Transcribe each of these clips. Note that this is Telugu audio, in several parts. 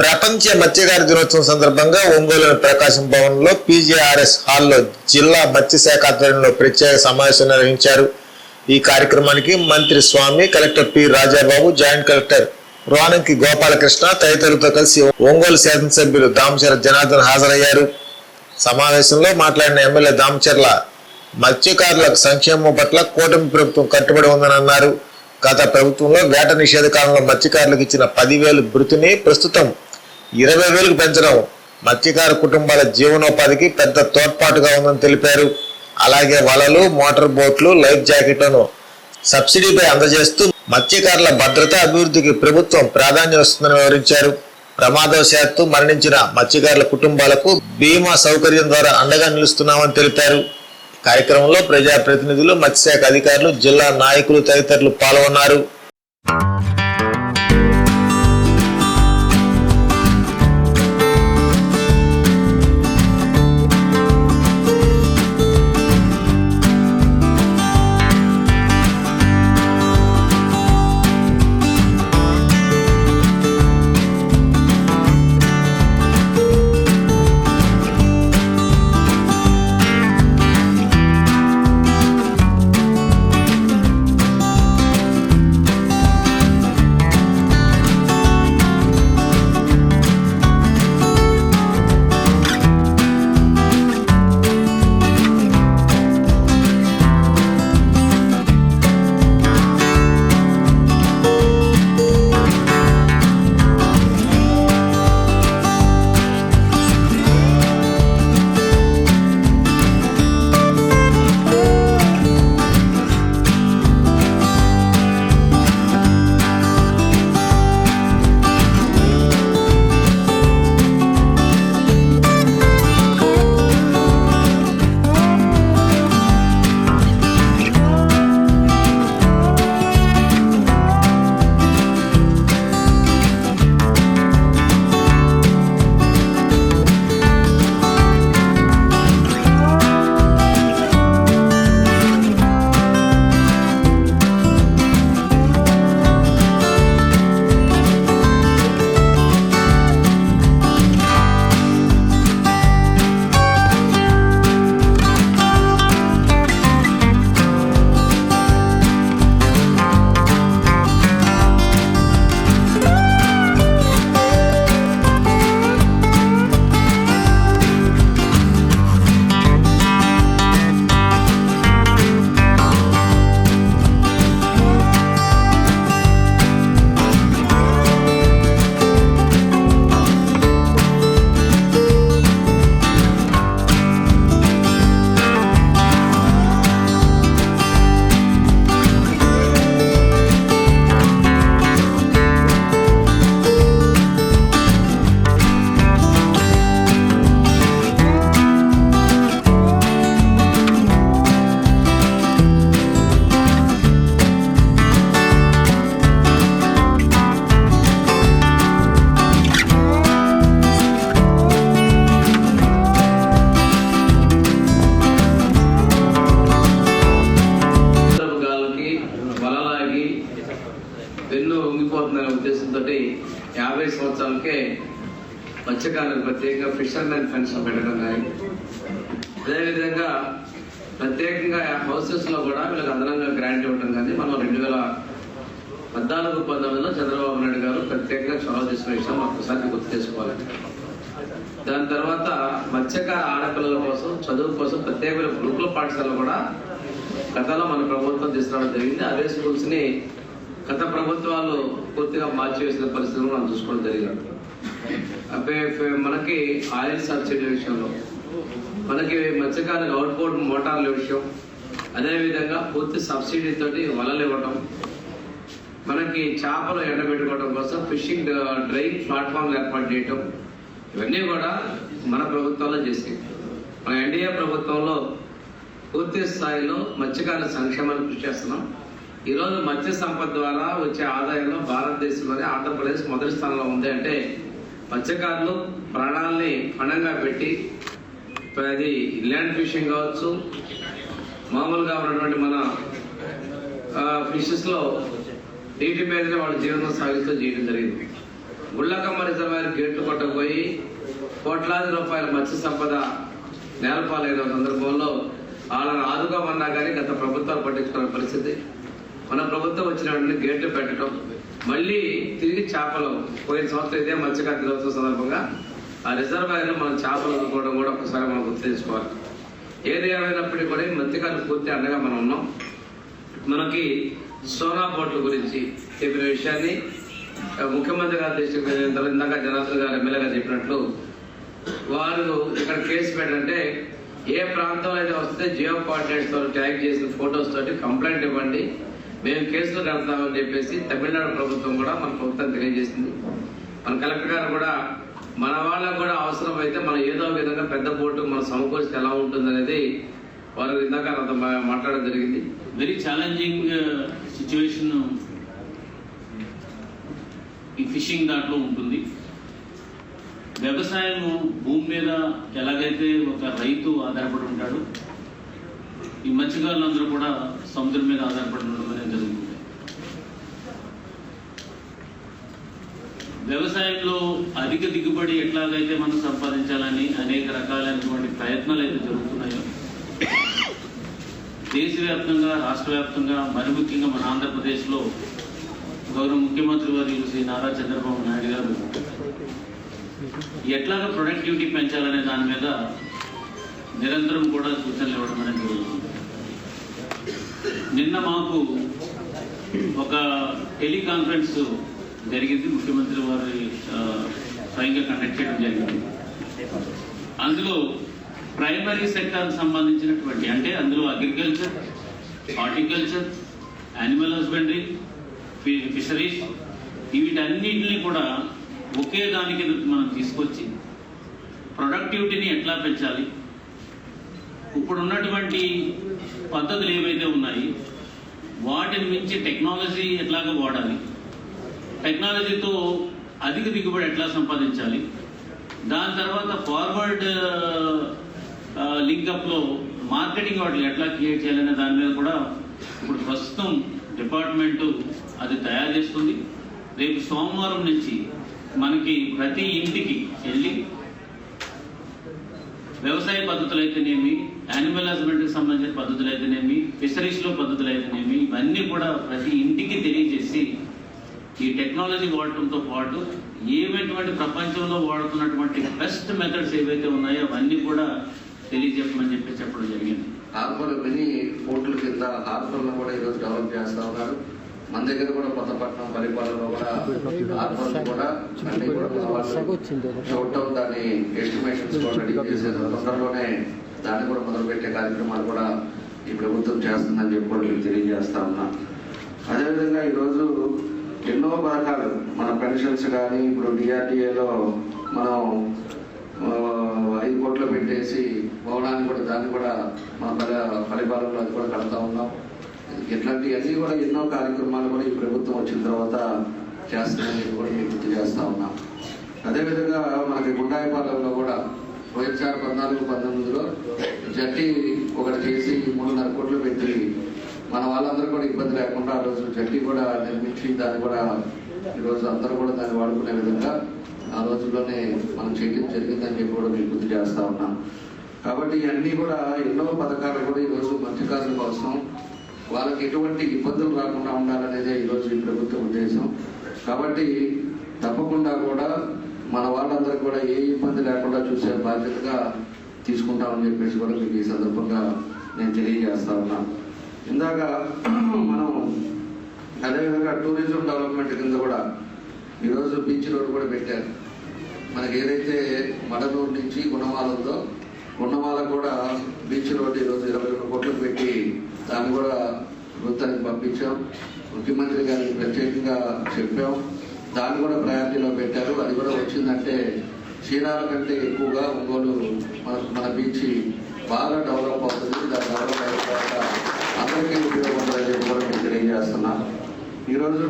ప్రపంచ మత్స్యకార దినోత్సవం సందర్భంగా ఒంగోలులోని ప్రకాశం భవన్లో పీజేఆర్ఎస్ హాల్లో జిల్లా మత్స్యశాఖ ఆధ్వర్యంలో ప్రత్యేక సమావేశం నిర్వహించారు. ఈ కార్యక్రమానికి మంత్రి Swamy collector P Rajababu joint collector Ronanki Gopalakrishna తదితరులతో కలిసి ఒంగోలు శాసనసభ్యులు దామచర్ల జనార్దన్ హాజరయ్యారు. సమావేశంలో మాట్లాడిన ఎమ్మెల్యే దామచర్ల మత్స్యకారులకు సంక్షేమం పట్ల కూటమి ప్రభుత్వం కట్టుబడి ఉందని అన్నారు. గత ప్రభుత్వంలో వేట నిషేధ కాలంలో మత్స్యకారులకు ఇచ్చిన పదివేలు భృతిని ప్రస్తుతం ఇరవై వేలకు పెంచడం. మత్స్యకార కుటుంబాల జీవనోపాధికి పెద్ద తోడ్పాటుగా ఉందని తెలిపారు. అలాగే వలలు మోటార్ బోట్లు లైఫ్ జాకెట్లను సబ్సిడీపై అందజేస్తూ మత్స్యకారుల భద్రత అభివృద్ధికి ప్రభుత్వం ప్రాధాన్యం ఇస్తుందని వివరించారు. ప్రమాదవశాత్తు మరణించిన మత్స్యకారుల కుటుంబాలకు బీమా సౌకర్యం ద్వారా అండగా నిలుస్తున్నామని తెలిపారు. కార్యక్రమంలో ప్రజాప్రతినిధులు మత్స్యశాఖ అధికారులు జిల్లా నాయకులు తదితరులు పాల్గొన్నారు. ఎక్స్టర్నల్ ఫిషర్మెన్ పెన్షన్ పెట్టడం కానీ అదేవిధంగా ప్రత్యేకంగా హౌసెస్లో కూడా వీళ్ళకి అదనంగా గ్రాంట్ ఇవ్వడం కానీ మనం రెండు వేల పద్నాలుగు పంతొమ్మిదిలో చంద్రబాబు నాయుడు గారు ప్రత్యేకంగా చొరవ తీసుకున్న విషయం ఒక్కసారి గుర్తు చేసుకోవాలి. దాని తర్వాత మత్స్యకార ఆడపిల్లల కోసం చదువు కోసం ప్రత్యేకమైన గురుకుల పాఠశాలలు కూడా గతంలో మన ప్రభుత్వం తీసుకురావడం జరిగింది. అదే స్కూల్స్ని గత ప్రభుత్వాలు పూర్తిగా మార్చివేసిన పరిస్థితులు మనం చూసుకోవడం జరిగింది. అబ్బే మనకి ఆయిల్ సబ్సిడీ విషయంలో. మనకి మత్స్యకారులకు అవుట్బోర్డ్ మోటార్ల విషయం. అదేవిధంగా పూర్తి సబ్సిడీతోటి వలలు ఇవ్వటం. మనకి చేపలు ఎండబెట్టుకోవడం కోసం ఫిషింగ్ డ్రైవింగ్ ప్లాట్ఫామ్లు ఏర్పాటు చేయటం. ఇవన్నీ కూడా మన ప్రభుత్వంలో చేసింది మన ఎన్డీఏ ప్రభుత్వంలో పూర్తి స్థాయిలో మత్స్యకారుల సంక్షేమాన్ని కృషి చేస్తున్నాం. ఈరోజు మత్స్య సంపద ద్వారా వచ్చే ఆదాయంలో భారతదేశంలోనే ఆంధ్రప్రదేశ్ మొదటి స్థానంలో ఉంది అంటే మత్స్యకారులు ప్రాణాలని పణంగా పెట్టి అది ల్యాండ్ ఫిషింగ్ కావచ్చు మామూలుగా ఉన్నటువంటి మన ఫిషెస్లో నీటి మీదనే వాళ్ళ జీవనం సాగిస్తూ చేయడం జరిగింది. గుళ్ళకమ్మ రిజర్వాయర్ గేట్లు కొట్టకపోయి కోట్లాది రూపాయల మత్స్య సంపద నేలపాలైన సందర్భంలో వాళ్ళని ఆదుకోమన్నా కానీ గత ప్రభుత్వాలు పట్టించుకున్న పరిస్థితి. మన ప్రభుత్వం వచ్చిన వెంటనే గేట్లు పెట్టడం మళ్ళీ తిరిగి చేపలు పోయిన సంవత్సరం ఇదే మత్స్యకార దినోత్సవం సందర్భంగా ఆ రిజర్వాయర్లో మనం చేపలు వదులుకోవడం కూడా ఒకసారి మనం గుర్తు తెచ్చుకోవాలి ఏది ఏమైనప్పటికీ కూడా ఈ మత్స్యకారులు పూర్తి అండగా మనం ఉన్నాం. మనకి సోనా బోట్ల గురించి చెప్పిన విషయాన్ని ముఖ్యమంత్రి గారు దృష్టికి వెళ్ళిన తర్వాత ఇందాక జనార్దన్ గారు ఎమ్మెల్యేగా చెప్పినట్లు వారు ఇక్కడ కేసు పెట్టంటే ఏ ప్రాంతంలో అయితే వస్తే జియో కోఆర్డినేట్స్తో ట్యాగ్ చేసిన ఫొటోస్ తోటి కంప్లైంట్ ఇవ్వండి. మేము కేసులు కడతామని చెప్పేసి తమిళనాడు ప్రభుత్వం కూడా మన ప్రభుత్వం తెలియజేసింది. మన కలెక్టర్ గారు కూడా మన వాళ్ళకు కూడా అవసరం అయితే మనం ఏదో విధంగా పెద్ద బోటు మన సమకూర్చి ఎలా ఉంటుంది అనేది వారు ఇందాక మాట్లాడడం జరిగింది. వెరీ ఛాలెంజింగ్ సిచ్యువేషన్ ఈ ఫిషింగ్ దాంట్లో ఉంటుంది. వ్యవసాయం భూమి మీద ఎలాగైతే ఒక రైతు ఆధారపడి ఉంటాడు ఈ మత్స్యకారులందరూ కూడా సముద్రం మీద ఆధారపడి ఉన్నారు అనేది జరుగుతుంది వ్యవసాయంలో అధిక దిగుబడి ఎట్లాగైతే మనం సంపాదించాలని అనేక రకాలైనటువంటి ప్రయత్నాలు అయితే జరుగుతున్నాయో దేశవ్యాప్తంగా రాష్ట్ర వ్యాప్తంగా మరి ముఖ్యంగా మన ఆంధ్రప్రదేశ్లో గౌరవ ముఖ్యమంత్రి గారు శ్రీ నారా చంద్రబాబు నాయుడు గారు ఎట్లాగ ప్రొడక్టివిటీ పెంచాలనే దాని మీద నిరంతరం కూడా సూచనలు ఇవ్వడం అనేది జరుగుతుంది. నిన్న మాకు ఒక టెలికాన్ఫరెన్స్ జరిగింది. ముఖ్యమంత్రి వారి స్వయంగా కండక్ట్ చేయడం జరిగింది. అందులో ప్రైమరీ సెక్టార్కి సంబంధించినటువంటి అంటే అందులో agriculture horticulture animal husbandry fisheries వీటన్నిటిని కూడా ఒకే దానికి మనం తీసుకొచ్చి ప్రొడక్టివిటీని ఎట్లా పెంచాలి? ఇప్పుడు ఉన్నటువంటి పద్ధతులు ఏవైతే ఉన్నాయి వాటిని మించి టెక్నాలజీ ఎట్లాగా వాడాలి. టెక్నాలజీతో అధిక దిగుబడి ఎట్లా సంపాదించాలి? దాని తర్వాత ఫార్వర్డ్ లింకప్లో మార్కెటింగ్ వాటిని ఎట్లా క్రియేట్ చేయాలనే దాని మీద కూడా ఇప్పుడు ప్రస్తుతం డిపార్ట్మెంటు అది తయారు చేస్తుంది. రేపు సోమవారం నుంచి మనకి ప్రతి ఇంటికి వెళ్ళి వ్యవసాయ పద్ధతులు అయితేనేమి యానిమల్ హస్బెండరీకి సంబంధించిన పద్ధతులు అయితేనేమి ఫిషరీస్లో పద్ధతులు అయితేనేమి ఇవన్నీ కూడా ప్రతి ఇంటికి తెలియజేసి ఈ టెక్నాలజీ వాడటంతో పాటు ఏమైనటువంటి ప్రపంచంలో వాడుతున్నటువంటి బెస్ట్ మెథడ్స్ ఏవైతే ఉన్నాయో అవన్నీ కూడా తెలియజెప్పమని చెప్పి చెప్పడం జరిగింది. హార్బర్ మినీ పోర్టుల కింద హార్బర్లను కూడా ఈరోజు డెవలప్ చేస్తా ఉన్నారు. మన దగ్గర కూడా కొత్తపట్నం పరిపాలనలో కూడా హార్బర్ కూడా అన్ని కూడా చూడటం దాని ఎస్టిమేషన్స్ కూడా రెడీ చేసే తొందరలోనే దాన్ని కూడా మొదలుపెట్టే కార్యక్రమాలు కూడా ఈ ప్రభుత్వం చేస్తుందని చెప్పి కూడా మీకు తెలియజేస్తా ఉన్నా. అదేవిధంగా ఈరోజు ఎన్నో పథకాలు మన పెన్షన్స్ కానీ ఇప్పుడు డిఆర్డిఏలో మనం ఐదు కోట్లు పెట్టేసి భవనాన్ని కూడా దాన్ని కూడా మన పద పరిపాలనలో అది కూడా కడతా ఉన్నాం. ఇట్లాంటివన్నీ కూడా ఎన్నో కార్యక్రమాలు కూడా ఈ ప్రభుత్వం వచ్చిన తర్వాత చేస్తుందని కూడా మేము గుర్తు చేస్తూ ఉన్నాం. అదేవిధంగా మనకి గుండాయిపాలెంలో కూడా పోయినసారి పద్నాలుగు పంతొమ్మిదిలో జట్టి ఒకటి చేసి మూడున్నర కోట్లు పెట్టి మన వాళ్ళందరూ కూడా ఇబ్బంది లేకుండా ఆ రోజు జట్టి కూడా నిర్మించి దాన్ని కూడా ఈరోజు అందరూ కూడా దాన్ని వాడుకునే విధంగా ఆ రోజుల్లోనే మనం చేయడం జరిగిందని చెప్పి కూడా మీకు గుర్తు చేస్తా ఉన్నాం కాబట్టి ఇవన్నీ కూడా ఎన్నో పథకాలు కూడా ఈరోజు మత్స్యకారుల కోసం వాళ్ళకి ఎటువంటి ఇబ్బందులు రాకుండా ఉండాలనేదే ఈరోజు ఈ ప్రభుత్వ ఉద్దేశం. కాబట్టి తప్పకుండా కూడా మన వాళ్ళందరూ కూడా ఏ ఇబ్బంది లేకుండా చూసే బాధ్యతగా తీసుకుంటామని చెప్పేసి కూడా మీకు ఈ సందర్భంగా నేను తెలియజేస్తా ఉన్నాను. ఇందాక మనం అదేవిధంగా టూరిజం డెవలప్మెంట్ కింద కూడా ఈరోజు బీచ్ రోడ్ కూడా పెట్టారు. మనకి ఏదైతే మడలూరు నుంచి గుణమాల ఉందో గుణమాల కూడా బీచ్ రోడ్ ఈరోజు ఇరవై రెండు కోట్లు పెట్టి దాన్ని కూడా వృత్తానికి పంపించాం. ముఖ్యమంత్రి గారికి ప్రత్యేకంగా చెప్పాం. దాన్ని కూడా ప్రయారిటీలో పెట్టారు. అది కూడా వచ్చిందంటే చీరాల కంటే ఎక్కువగా ఒంగోలు మన మన బీచ్ బాగా డెవలప్ అవుతుంది. దాని డెవలప్ అయిన తర్వాత అందరికీ ఉపయోగపడుతుందని చెప్పి కూడా నేను తెలియజేస్తున్నాను ఈ రోజు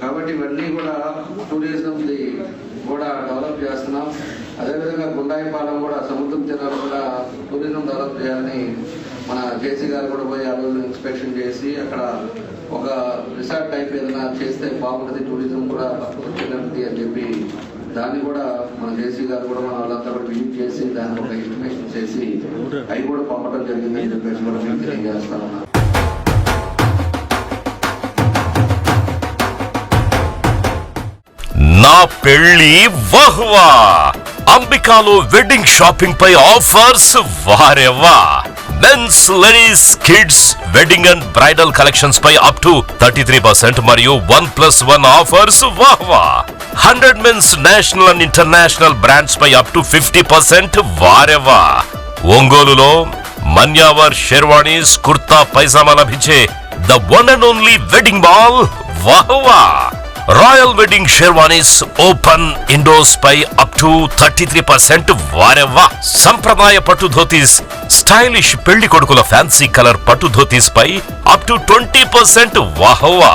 కాబట్టి ఇవన్నీ కూడా టూరిజంది కూడా డెవలప్ చేస్తున్నాం. అదేవిధంగా గుండాయిపాలెం కూడా సముద్రం తీరాలు కూడా టూరిజం డెవలప్ చేయాలని మన జేసీ గారు కూడా పోయి ఆ రోజు ఇన్స్పెక్షన్ చేసి అక్కడ ఒక రిసార్ట్ టైప్ ఏదైనా చేస్తే బాగుంటుంది. టూరిజం కూడా వచ్చేటట్టు అని చెప్పి దాన్ని కూడా మన జేసీ గారు కూడా మన వాళ్ళంతా కూడా విజిట్ చేసి దాన్ని ఒక ఎస్టిమేషన్ చేసి అవి కూడా పంపడం జరిగిందని చెప్పేసి కూడా మేము తెలియజేస్తా ఉన్నాం నా పెళ్ళి వహ్వా. అంబికాలో వెడ్డింగ్ షాపింగ్ పై offers వారెవ్వా. Men's ladies kids wedding and bridal collections pi up to thirty three percent మరియు one plus one offers వాహ్వా. Hundred men's national and international brands pi up to fifty percent వారెవ్వా. ఒంగోలులో మన్యావర్ షెర్వాణీస్ కుర్తా పైజామా లభించే the one and only wedding mall వాహవా. Royal wedding sherwanis open ఇండోస్ pi up to thirty three percent వారెవ్వా. సంప్రదాయ పట్టు ధోతీస్ స్టైలిష్ పెళ్ళి కొడుకుల ఫ్యాన్సీ కలర్ పట్టు ధోతీస్ పై అప్ టు ట్వంటీ పర్సెంట్ వాహవా.